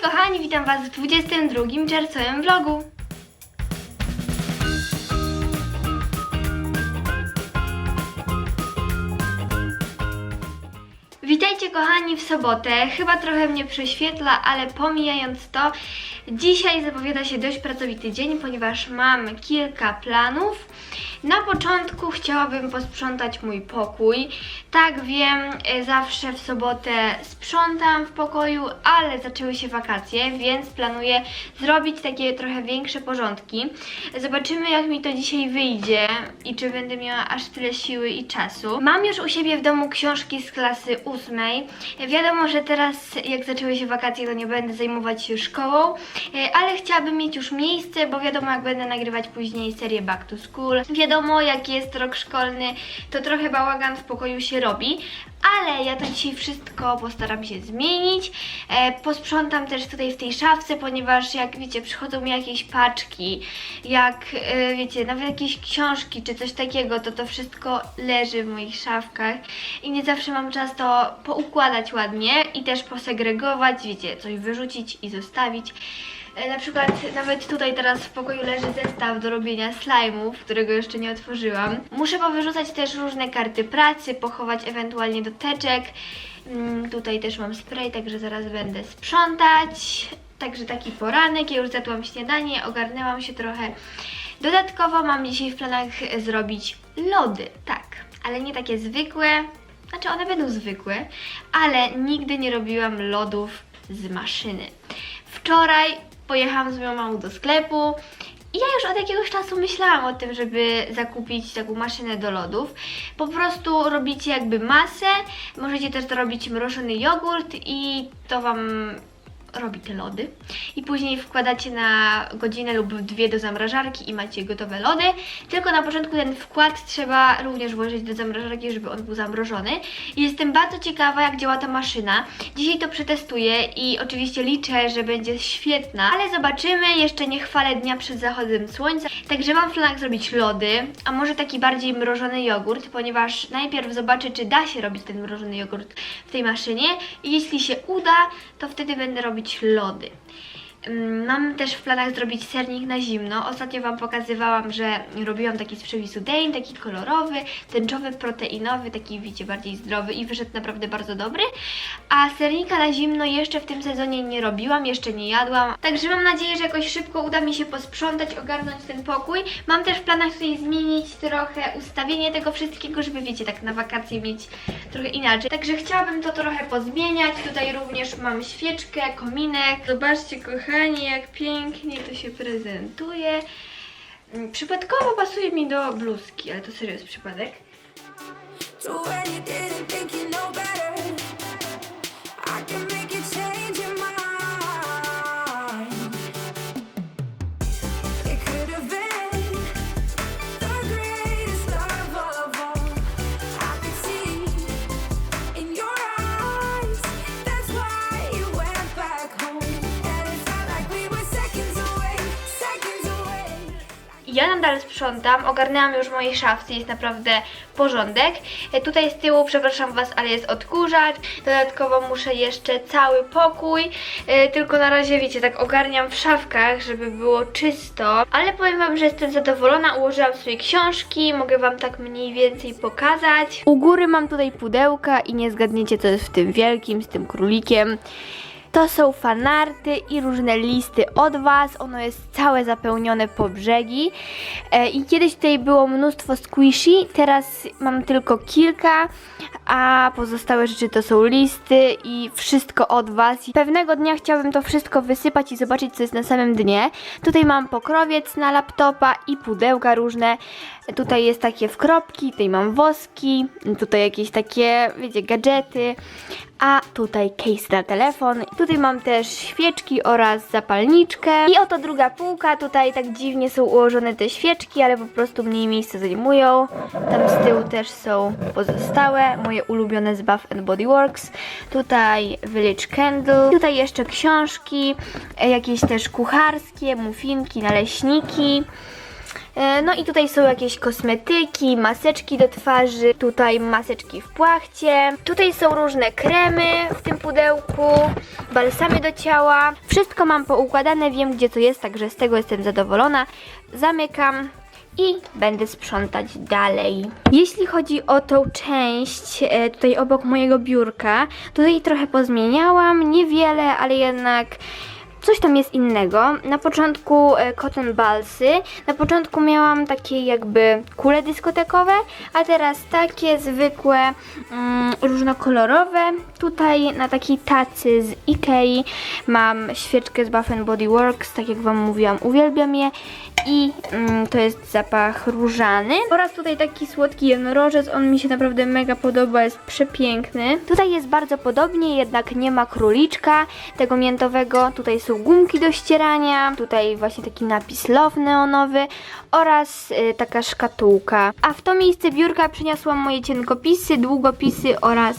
kochani, witam Was w 22 czerwcowym vlogu. Witajcie kochani w sobotę. Chyba trochę mnie prześwietla, ale pomijając to, dzisiaj zapowiada się dość pracowity dzień, ponieważ mam kilka planów. Na początku chciałabym posprzątać mój pokój. Tak wiem, e, zawsze w sobotę sprzątam w pokoju, ale zaczęły się wakacje, więc planuję zrobić takie trochę większe porządki. Zobaczymy, jak mi to dzisiaj wyjdzie i czy będę miała aż tyle siły i czasu. Mam już u siebie w domu książki z klasy ósmej. Wiadomo, że teraz, jak zaczęły się wakacje, to nie będę zajmować się szkołą, e, ale chciałabym mieć już miejsce, bo wiadomo, jak będę nagrywać później serię Back to School. Wiadomo, jak jest rok szkolny, to trochę bałagan w pokoju się robi, ale ja to dzisiaj wszystko postaram się zmienić. E, posprzątam też tutaj w tej szafce, ponieważ jak wiecie, przychodzą mi jakieś paczki, jak e, wiecie, nawet jakieś książki czy coś takiego, to to wszystko leży w moich szafkach i nie zawsze mam czas to poukładać ładnie i też posegregować, wiecie, coś wyrzucić i zostawić. E, Na przykład nawet tutaj teraz w pokoju leży zestaw do robienia slime'ów, którego jeszcze nie otworzyłam. Muszę powyrzucać też różne karty pracy, pochować ewentualnie do teczek. Mm, Tutaj też mam spray, także zaraz będę sprzątać. Także taki poranek, ja już zjadłam śniadanie, ogarnęłam się trochę. Dodatkowo mam dzisiaj w planach zrobić lody, tak, ale nie takie zwykłe, znaczy one będą zwykłe, ale nigdy nie robiłam lodów z maszyny. Wczoraj pojechałam z moją mamą do sklepu i ja już od jakiegoś czasu myślałam o tym, żeby zakupić taką maszynę do lodów. Po prostu robicie jakby masę, możecie też dorobić mrożony jogurt i to Wam robi te lody. I później wkładacie na godzinę lub dwie do zamrażarki i macie gotowe lody. Tylko na początku ten wkład trzeba również włożyć do zamrażarki, żeby on był zamrożony. I jestem bardzo ciekawa, jak działa ta maszyna. Dzisiaj to przetestuję i oczywiście liczę, że będzie świetna, ale zobaczymy. Jeszcze nie chwalę dnia przed zachodem słońca. Także mam w planach zrobić lody, a może taki bardziej mrożony jogurt, ponieważ najpierw zobaczę, czy da się robić ten mrożony jogurt w tej maszynie. I jeśli się uda, to wtedy będę robić lody. Mm, Mam też w planach zrobić sernik na zimno. Ostatnio Wam pokazywałam, że robiłam taki z przepisu Dane, taki kolorowy, tęczowy, proteinowy, taki wiecie, bardziej zdrowy i wyszedł naprawdę bardzo dobry. A sernika na zimno jeszcze w tym sezonie nie robiłam, jeszcze nie jadłam. Także mam nadzieję, że jakoś szybko uda mi się posprzątać, ogarnąć ten pokój. Mam też w planach tutaj zmienić trochę ustawienie tego wszystkiego, żeby wiecie, tak na wakacje mieć trochę inaczej. Także chciałabym to trochę pozmieniać. Tutaj również mam świeczkę, kominek. Zobaczcie kochani, jak pięknie to się prezentuje. Mm, Przypadkowo pasuje mi do bluzki, ale to serio jest przypadek. Ja nadal sprzątam, ogarnęłam już w mojej szafce, jest naprawdę porządek. E, Tutaj z tyłu, przepraszam Was, ale jest odkurzacz. Dodatkowo muszę jeszcze cały pokój, e, tylko na razie wiecie, tak ogarniam w szafkach, żeby było czysto. Ale powiem Wam, że jestem zadowolona, ułożyłam sobie książki, mogę Wam tak mniej więcej pokazać. U góry mam tutaj pudełka i nie zgadniecie co jest w tym wielkim, z tym królikiem. To są fanarty i różne listy od Was. Ono jest całe zapełnione po brzegi. E, I kiedyś tutaj było mnóstwo squishy, teraz mam tylko kilka, a pozostałe rzeczy to są listy i wszystko od Was. I Pewnego dnia chciałabym to wszystko wysypać i zobaczyć, co jest na samym dnie. Tutaj mam pokrowiec na laptopa i pudełka różne. Tutaj jest takie wkropki, tutaj mam woski, tutaj jakieś takie, wiecie, gadżety, a tutaj case na telefon. Tutaj mam też świeczki oraz zapalniczkę. I oto druga półka, tutaj tak dziwnie są ułożone te świeczki, ale po prostu mniej miejsca zajmują. Tam z tyłu też są pozostałe, moje ulubione z Bath and Body Works. Tutaj Village Candle, tutaj jeszcze książki, e, jakieś też kucharskie, muffinki, naleśniki. E, No i tutaj są jakieś kosmetyki, maseczki do twarzy, tutaj maseczki w płachcie. Tutaj są różne kremy w tym pudełku, balsamy do ciała. Wszystko mam poukładane, wiem gdzie to jest, także z tego jestem zadowolona. Zamykam i będę sprzątać dalej. Jeśli chodzi o tą część e, tutaj obok mojego biurka, tutaj trochę pozmieniałam, niewiele, ale jednak coś tam jest innego. Na początku e, cotton balsy, na początku miałam takie jakby kule dyskotekowe, a teraz takie zwykłe, mm, różnokolorowe. Tutaj na takiej tacy z Ikei mam świeczkę z Bath Body Works, tak jak Wam mówiłam, uwielbiam je i mm, to jest zapach różany. Oraz tutaj taki słodki jednorożec, on mi się naprawdę mega podoba, jest przepiękny. Tutaj jest bardzo podobnie, jednak nie ma króliczka tego miętowego. Tutaj są gumki do ścierania, tutaj właśnie taki napis love neonowy oraz y, taka szkatułka. A w to miejsce biurka przyniosłam moje cienkopisy, długopisy oraz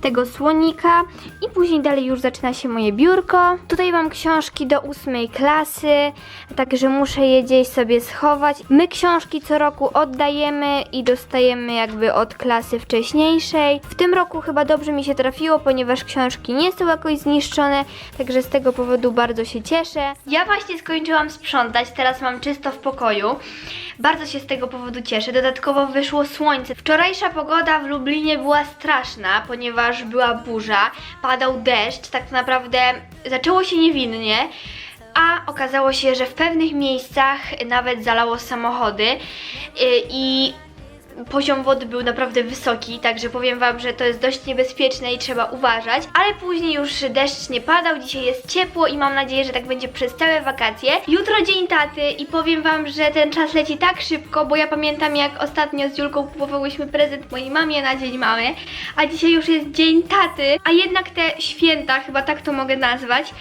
tego słonika i później dalej już zaczyna się moje biurko. Tutaj mam książki do ósmej klasy, także muszę je gdzieś sobie schować. My książki co roku oddajemy i dostajemy jakby od klasy wcześniejszej. W tym roku chyba dobrze mi się trafiło, ponieważ książki nie są jakoś zniszczone, także z tego powodu bardzo się cieszę. Ja właśnie skończyłam sprzątać, teraz mam czysto w pokoju. Bardzo się z tego powodu cieszę. Dodatkowo wyszło słońce. Wczorajsza pogoda w Lublinie była straszna, ponieważ była burza, padał deszcz, tak naprawdę zaczęło się niewinnie. A okazało się, że w pewnych miejscach nawet zalało samochody yy, i poziom wody był naprawdę wysoki, także powiem Wam, że to jest dość niebezpieczne i trzeba uważać. Ale później już deszcz nie padał, dzisiaj jest ciepło i mam nadzieję, że tak będzie przez całe wakacje. Jutro dzień taty i powiem Wam, że ten czas leci tak szybko, bo ja pamiętam jak ostatnio z Julką kupowałyśmy prezent mojej mamie na dzień mamy, a dzisiaj już jest dzień taty, a jednak te święta, chyba tak to mogę nazwać,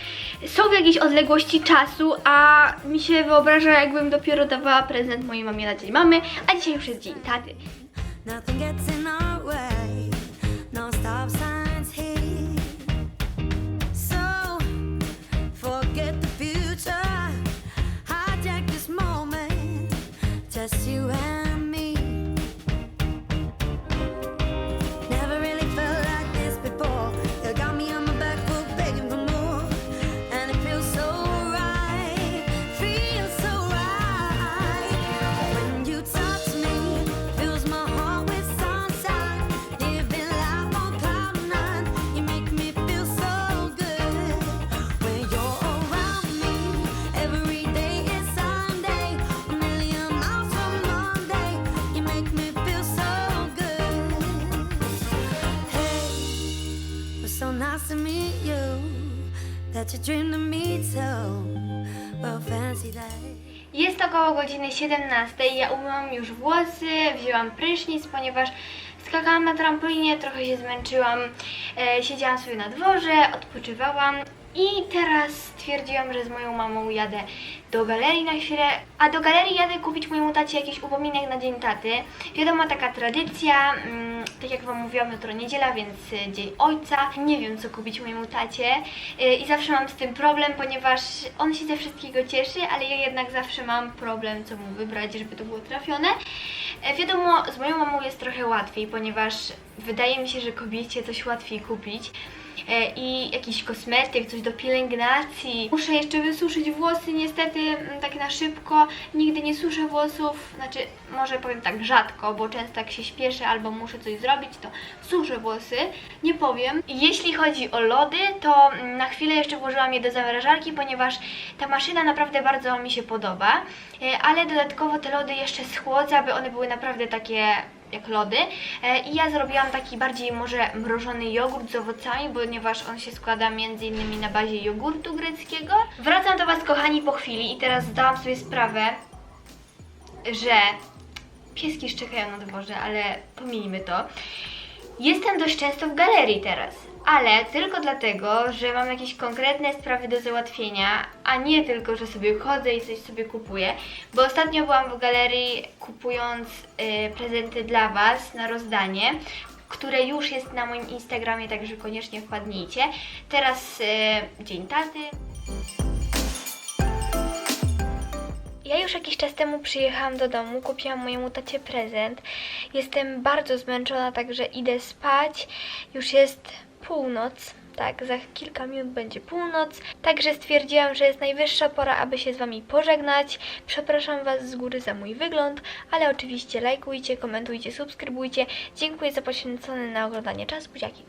są w jakiejś odległości czasu, a mi się wyobraża jakbym dopiero dawała prezent mojej mamie na dzień mamy, a dzisiaj już jest dzień taty. Nothing gets in our way. Jest około godziny 17. Ja umyłam już włosy, wzięłam prysznic, ponieważ skakałam na trampolinie, trochę się zmęczyłam. E, siedziałam sobie na dworze, odpoczywałam. I teraz stwierdziłam, że z moją mamą jadę do galerii na chwilę, a do galerii jadę kupić mojemu tacie jakiś upominek na dzień taty. Wiadomo, taka tradycja, mm, tak jak Wam mówiłam, jutro niedziela, więc y, dzień ojca. Nie wiem, co kupić mojemu tacie y, i zawsze mam z tym problem, ponieważ on się ze wszystkiego cieszy, ale ja jednak zawsze mam problem, co mu wybrać, żeby to było trafione. E, Wiadomo, z moją mamą jest trochę łatwiej, ponieważ wydaje mi się, że kobiecie coś łatwiej kupić. E, I jakiś kosmetyk, coś do pielęgnacji. Muszę jeszcze wysuszyć włosy, niestety tak na szybko. Nigdy nie suszę włosów, znaczy może powiem tak rzadko, bo często jak się śpieszę albo muszę coś zrobić, to suszę włosy. Nie powiem. Jeśli chodzi o lody, to na chwilę jeszcze włożyłam je do zamrażarki, ponieważ ta maszyna naprawdę bardzo mi się podoba. E, Ale dodatkowo te lody jeszcze schłodzę, aby one były naprawdę takie jak lody. E, I ja zrobiłam taki bardziej może mrożony jogurt z owocami, ponieważ on się składa między innymi na bazie jogurtu greckiego. Wracam do Was kochani po chwili i teraz zdałam sobie sprawę, że pieski szczekają na dworze, ale pomijmy to. Jestem dość często w galerii teraz, ale tylko dlatego, że mam jakieś konkretne sprawy do załatwienia, a nie tylko, że sobie chodzę i coś sobie kupuję. Bo ostatnio byłam w galerii kupując y, prezenty dla Was na rozdanie, które już jest na moim Instagramie, także koniecznie wpadnijcie. Teraz y, dzień taty. Ja już jakiś czas temu przyjechałam do domu, kupiłam mojemu tacie prezent. Jestem bardzo zmęczona, także idę spać. Już jest północ. Tak, za kilka minut będzie północ. Także stwierdziłam, że jest najwyższa pora, aby się z Wami pożegnać. Przepraszam Was z góry za mój wygląd, ale oczywiście lajkujcie, komentujcie, subskrybujcie. Dziękuję za poświęcony na oglądanie czas. Buziaki.